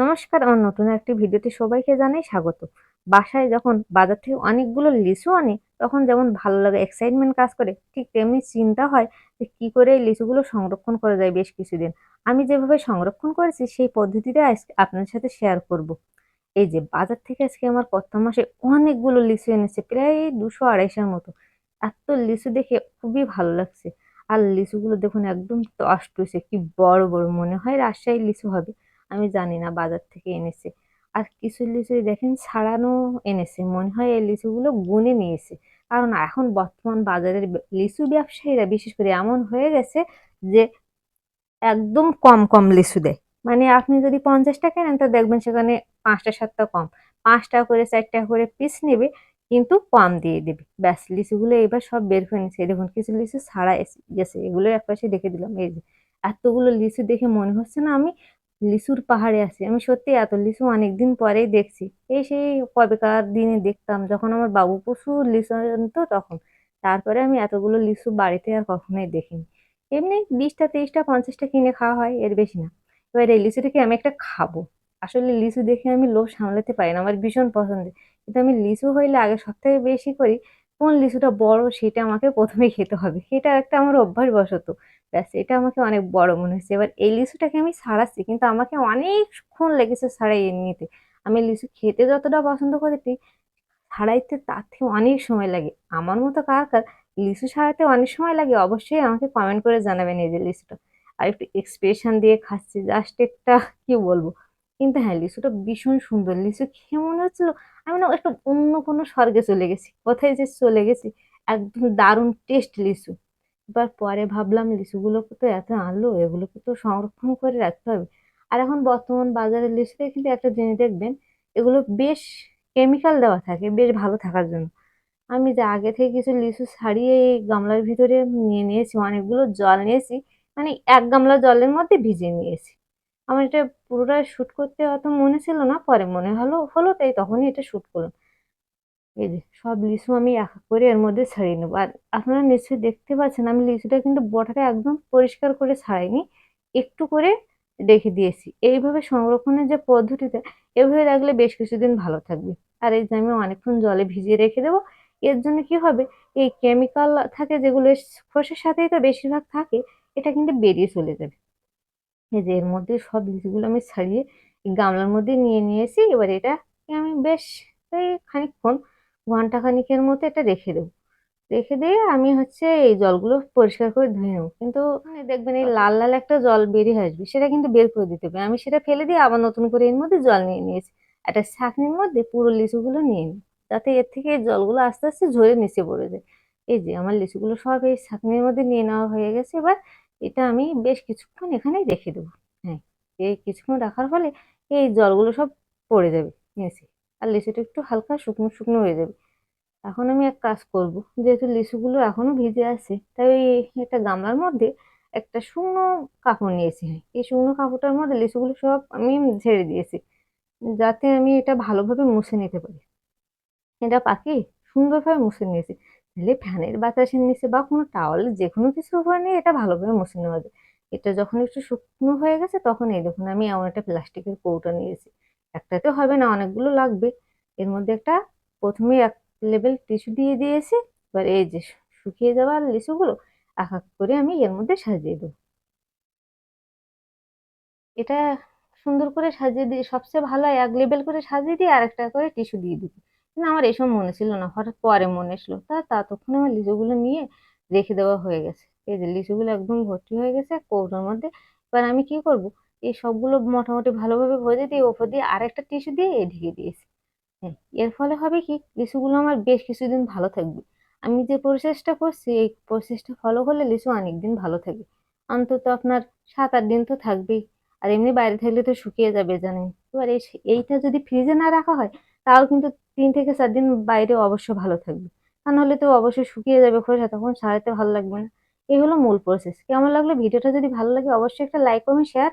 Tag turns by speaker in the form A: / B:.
A: নমস্কার, আমার নতুন একটি ভিডিওতে সবাইকে জানাই স্বাগত। বাসায় যখন বাজার থেকে অনেকগুলো লিচু আনে, তখন যেমন ভালো লাগে এক্সাইটমেন্ট কাজ করে, ঠিক তেমনি চিন্তা হয় যে কি করে এই লিচুগুলো সংরক্ষণ করা যায় বেশ কিছুদিন। আমি যেভাবে সংরক্ষণ করেছি, সেই পদ্ধতিটা আজকে আপনাদের সাথে শেয়ার করব। এই যে বাজার থেকে আজকে আমার কত মাসে অনেকগুলো লিচু এনেছে, প্রায় দুশো আড়াইশোর মতো। এত লিচু দেখে খুবই ভালো লাগছে। আর লিচুগুলো দেখুন একদম টসটসে কি বড় বড় মনে হয় রাজশাহী লিচু হবে। আমি জানি না বাজার থেকে এনেছে। আর কিছু লিচু দেখেন ছাড়ানো এনেছে, মনে হয় এই লিচুগুলো গুনে নিয়েছে। কারণ এখন বর্তমান বাজারের লিচু ব্যবসায়ীরা, বিশেষ করে এমন হয়ে গেছে যে একদম কম কম লিচু দেয়। মানে আপনি যদি পঞ্চাশ টাকা নেন, তা দেখবেন সেখানে পাঁচটা, সাতটা কম। পাঁচ টাকা করে চার টাকা করে পিস নেবে, কিন্তু কম দিয়ে দেবে। ব্যাস, লিচুগুলো এবার সব বের করে নিচ্ছে দেখুন, কিছু লিচু ছাড়া গেছে। এগুলো একপাশে দেখে দিলাম। এই যে, এতগুলো লিচু দেখে মনে হচ্ছে না আমি লিচুর পাহাড়ে আছি আমি সত্যি এত লিচু অনেকদিন পরেই দেখছি। এই সেই কবেকার দিনে দেখতাম, যখন আমার বাবু প্রচুর লিচু আনতো তখন। তারপরে আমি এতগুলো লিচু বাড়িতে আর কখনোই দেখিনি। এমনি বিশটা তেইশটা পঞ্চাশটা কিনে খাওয়া হয়, এর বেশি না। এবার এই লিচুটাকে আমি একটা খাব? আসলে লিচু দেখে আমি লোভ সামলাতে পারি না, আমার ভীষণ পছন্দের। কিন্তু আমি লিচু হইলে আগে সব থেকে বেশি করি, কোন লিচুটা বড় সেটা আমাকে প্রথমে খেতে হবে। সেটা একটা আমার অভ্যাস বশত ব্যাস, এটা আমাকে অনেক বড় মনে হচ্ছে এবার এই লিচুটাকে আমি ছাড়াচ্ছি কিন্তু আমাকে অনেকক্ষণ লেগেছে ছাড়াই নিতে। আমি লিচু খেতে যতটা পছন্দ করেছি ছাড়াইতে তার থেকে অনেক সময় লাগে। আমার মতো কার কার লিচু ছাড়াতে অনেক সময় লাগে, অবশ্যই আমাকে কমেন্ট করে জানাবেন এই যে লিচুটা। আর একটু এক্সপ্রেশন দিয়ে খাচ্ছি জাস্ট একটা কি বলব? কিন্তু হ্যাঁ লিচুটা ভীষণ সুন্দর। লিচু খেয়ে মনে হচ্ছিল আমি না একটু অন্য কোনো স্বর্গে চলে গেছি। কোথায় যে চলে গেছি, একদম দারুণ টেস্ট লিচু। এবার পরে ভাবলাম লিচুগুলোকে তো এত আনলো, এগুলোকে তো সংরক্ষণ করে রাখতে হবে। আর এখন বর্তমান বাজারের লিচুতে কিন্তু একটা জিনিস দেখবেন, এগুলো বেশ কেমিক্যাল দেওয়া থাকে, বেশ ভালো থাকার জন্য। আমি যে আগে থেকে কিছু লিচু ছাড়িয়ে এই গামলার ভিতরে নিয়ে নিয়েছি, অনেকগুলো জল নিয়েছি মানে এক গামলা জলের মধ্যে ভিজিয়ে নিয়েছি। আমার এটা পুরোটা শ্যুট করতে অত মনে ছিল না, পরে মনে হলো হলো তাই তখনই এটা শ্যুট করলাম। এই যে, সব লিচু আমি এক করে এর মধ্যে ছাড়িয়ে নেব। আর আপনারা নিশ্চয়ই দেখতে পাচ্ছেন, আমি লিচুটা কিন্তু বটাটা একদম পরিষ্কার করে ছাড়াইনি, একটু করে রেখে দিয়েছি। এইভাবে সংরক্ষণের যে পদ্ধতিটা, এভাবে রাখলে বেশ কিছুদিন ভালো থাকবে। আর এই যে, আমি অনেকক্ষণ জলে ভিজিয়ে রেখে দেবো, এর জন্য কি হবে, এই কেমিক্যাল থাকে যেগুলো খোসের সাথেই তো বেশিরভাগ থাকে, এটা কিন্তু বেরিয়ে চলে যাবে। এই যে, এর মধ্যে সব লিচুগুলো আমি ছাড়িয়ে গামলার মধ্যে নিয়ে নিয়েছি, এবার এটা আমি বেশ খানিকক্ষণ ঘণ্টা খানিকের মতো এটা রেখে দেবো। রেখে দিয়ে আমি হচ্ছে এই জলগুলো পরিষ্কার করে ধুয়ে নেব। কিন্তু দেখবেন এই লাল লাল একটা জল বেরিয়ে আসবে, সেটা কিন্তু বের করে দিতে হবে। আমি সেটা ফেলে দিয়ে আবার নতুন করে এর মধ্যে জল নিয়ে নিয়েছি। একটা ছাঁকনির মধ্যে পুরো লিচুগুলো নিয়ে নিই, যাতে এর থেকে এই জলগুলো আস্তে আস্তে ঝরে নিচে পড়ে যায়। এই যে আমার লিচুগুলো সব এই ছাঁকনির মধ্যে নিয়ে নেওয়া হয়ে গেছে। এবার এটা আমি বেশ কিছুক্ষণ এখানেই রেখে দেবো। হ্যাঁ এই কিছুক্ষণ রাখার ফলে এই জলগুলো সব পড়ে যাবে নিচে। আর লিচুটা একটু হালকা শুকনো শুকনো হয়ে যাবে। এখন আমি এক কাজ করব, যেহেতু লিচুগুলো এখনও ভিজে আছে, তাই ওই একটা গামলার মধ্যে একটা শুকনো কাপড় নিয়েছি এই শুকনো কাপড়টার মধ্যে লিচুগুলো সব আমি ঝেড়ে দিয়েছি, যাতে আমি এটা ভালোভাবে মুছে নিতে পারি। এটা পাখি সুন্দরভাবে মুছে নিয়েছি। তাহলে ফ্যানের বাতাসের নিচে বা কোনো টাওয়ালের যে কোনো কিছু উপরে নিয়ে এটা ভালোভাবে মুছে নেওয়া যায়। এটা যখন একটু শুকনো হয়ে গেছে, তখন এই দেখুন আমি এমন একটা প্লাস্টিকের কৌটা নিয়েছি। একটাতে হবে না, অনেকগুলো লাগবে। এর মধ্যে একটা প্রথমে এক লেবেল টিস্যু দিয়ে দিয়েছি, এবার এই যে শুকিয়ে যাওয়া লিচুগুলো এক এক করে আমি এর মধ্যে সাজিয়ে দেবো। এটা সুন্দর করে সাজিয়ে দিয়ে, সবচেয়ে ভালো এক লেবেল করে সাজিয়ে দিয়ে আর একটা করে টিস্যু দিয়ে দিবি। কিন্তু আমার এসব মনে ছিল না, হঠাৎ পরে মনে এসলো। তা ততক্ষণ আমার লিচুগুলো নিয়ে রেখে দেওয়া হয়ে গেছে। এই যে লিচুগুলো একদম ভর্তি হয়ে গেছে কৌটোর মধ্যে। এবার আমি কি করব? এই সবগুলো মোটামুটি ভালোভাবে ভরে দিয়ে ওপর দিয়ে আরেকটা টিস্যু দিয়ে ঢেকে দিয়েছি। হ্যাঁ এর ফলে হবে কি, লিচুগুলো আমার বেশ কিছুদিন ভালো থাকবে। আমি যে প্রসেসটা করছি, এই প্রসেসটা ফলো করলে লিচু অনেক দিন ভালো থাকবে। অন্তত আপনার সাত আট দিন তো থাকবেই। আর এমনি বাইরে থাকলে তো শুকিয়ে যাবে, জানেন। এবার এইটা যদি ফ্রিজে না রাখা হয়, তাও কিন্তু তিন থেকে চার দিন বাইরে অবশ্য ভালো থাকবে। তা নাহলে তো অবশ্যই শুকিয়ে যাবে খোসা, তখন সারাতে ভালো লাগবে না। এই হলো মূল প্রসেস কেমন লাগল? ভিডিওটা যদি ভালো লাগে, অবশ্যই একটা লাইক কমেন্ট শেয়ার